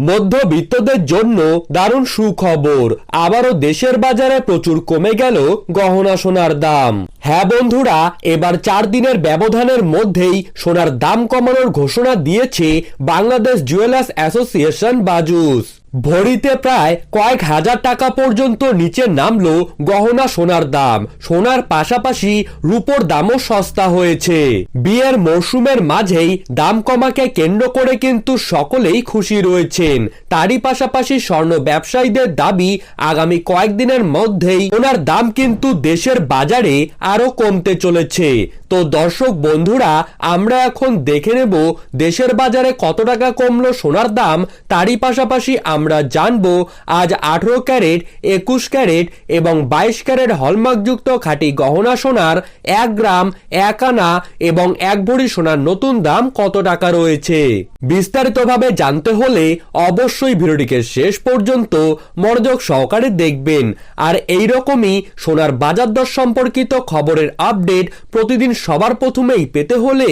মধ্যবিত্তদের জন্য দারুণ সুখবর। আবারও দেশের বাজারে প্রচুর কমে গেল গহনা সোনার দাম। হ্যাঁ বন্ধুরা, এবার চার দিনের ব্যবধানের মধ্যেই সোনার দাম কমানোর ঘোষণা দিয়েছে বাংলাদেশ জুয়েলার্স অ্যাসোসিয়েশন বাজুস। ভরিতে প্রায় কয়েক হাজার টাকা পর্যন্ত নিচে নামলো গহনা সোনার দাম। সোনার পাশাপাশি রূপোর দামও সস্তা হয়েছে। বিয়ের মরশুমের মাঝেই দাম কমাকে কেন্দ্র করে কিন্তু সকলেই খুশি রয়েছেন। তারই পাশাপাশি স্বর্ণ ব্যবসায়ীদের দাবি, আগামী কয়েকদিনের মধ্যেই সোনার দাম কিন্তু দেশের বাজারে আরও কমতে চলেছে। তো দর্শক বন্ধুরা, আমরা এখন দেখে নেব দেশের বাজারে কত টাকা কমলো সোনার দাম, তারই পাশাপাশি আমরা জানব আজ আঠেরো ক্যারেট, একুশ ক্যারেট এবং বাইশ ক্যারেট হলমার্কযুক্ত খাঁটি গহনা সোনার এক গ্রাম, এক আনা এবং এক ভরি সোনার নতুন দাম কত টাকা রয়েছে? বিস্তারিতভাবে জানতে হলে অবশ্যই ভিডিওটিকে শেষ পর্যন্ত মনোযোগ সহকারে দেখবেন। আর এই রকমই সোনার বাজার দর সম্পর্কিত খবরের আপডেট প্রতিদিন সবার প্রথমেই পেতে হলে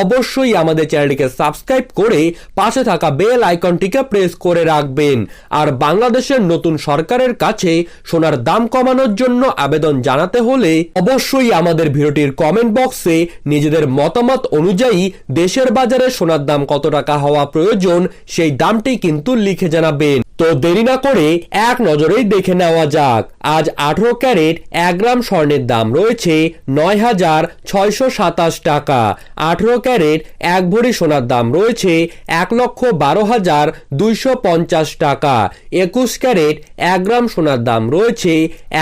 অবশ্যই আমাদের চ্যানেলটিকে সাবস্ক্রাইব করে পাশে থাকা বেল আইকনটিকে প্রেস করে রাখবেন। আর বাংলাদেশের নতুন সরকারের কাছে সোনার দাম কমানোর জন্য আবেদন জানাতে হলে অবশ্যই আমাদের ভিডিওটির কমেন্ট বক্সে নিজেদের মতামত অনুযায়ী দেশের বাজারে সোনার দাম কত টাকা হওয়া প্রয়োজন, সেই দামটি কিন্তু লিখে জানাবেন। তো দেরি না করে এক নজরেই দেখে নেওয়া যাক। আজ আঠারো ক্যারেট, এক গ্রাম স্বর্ণের দাম রয়েছে নয় হাজার ছয়শো সাতাশ টাকা। আঠারো ক্যারেট, এক ভরি সোনার দাম রয়েছে এক লক্ষ বারো হাজার দুইশো পঞ্চাশ টাকা। একুশ ক্যারেট, এক গ্রাম সোনার দাম রয়েছে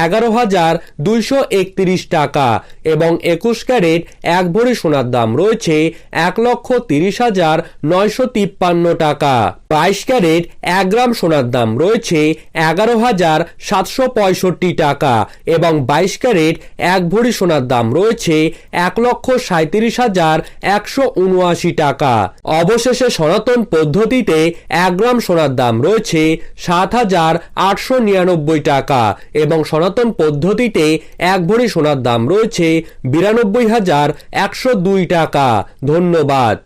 এগারো হাজার দুইশো একত্রিশ টাকা এবং একুশ ক্যারেট, এক ভরি সোনার দাম রয়েছে এক লক্ষ তিরিশ হাজার নয়শো তিপ্পান্ন টাকা। বাইশ ক্যারেট, এক গ্রাম সোনার দাম রয়েছে এগারো হাজার সাতশো পঁয়ষট্টি টাকা এবং বাইশ ক্যারেট এক ভরি সোনার দাম রয়েছে এক লক্ষ সাঁত্রিশ হাজার একশো উনআশি টাকা। অবশেষে সনাতন পদ্ধতিতে এক গ্রাম সোনার দাম রয়েছে সাত হাজার আটশো নিরানব্বই টাকা এবং সনাতন পদ্ধতিতে এক ভরি সোনার দাম রয়েছে বিরানব্বই হাজার একশো দুই টাকা। ধন্যবাদ।